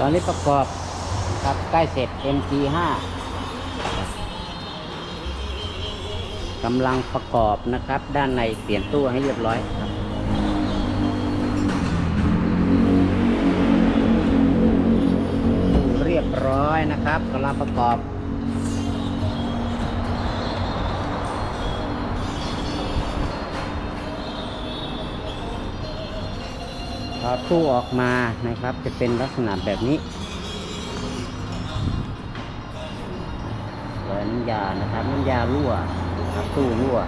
ตอนนี้ประกอบครับใกล้เสร็จ MG5 กำลังประกอบนะครับ ด้านในเปลี่ยนตู้ให้เรียบร้อยครับเรียบร้อยนะครับกำลังประกอบ ตู้ออกมานะครับ จะเป็นลักษณะแบบนี้เลยน้ำยานะครับ น้ำยารั่วนะครับตู้รั่ว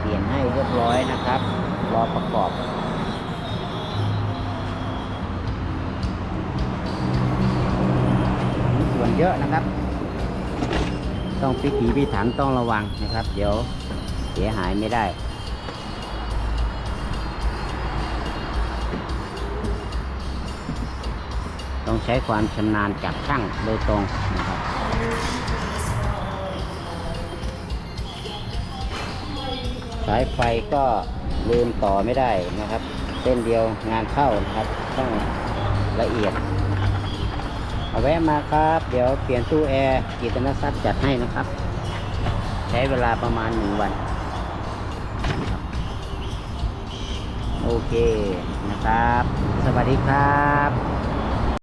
เปลี่ยนให้เรียบร้อยนะครับ รอประกอบส่วนเยอะนะครับ ต้องพิถีพิถันต้องระวังนะครับ เดี๋ยวเสียหายไม่ได้ ต้องใช้ความชำนาญจากช่างโดยตรงนะครับสายไฟก็ลืมต่อไม่ได้นะครับ เส้นเดียวงานเข้านะครับ ต้องละเอียด เอาแวะมาครับ เดี๋ยวเปลี่ยนตู้แอร์กิตนทรัพย์จัดให้นะครับ ใช้เวลาประมาณหนึ่งวัน โอเคนะครับ สวัสดีครับ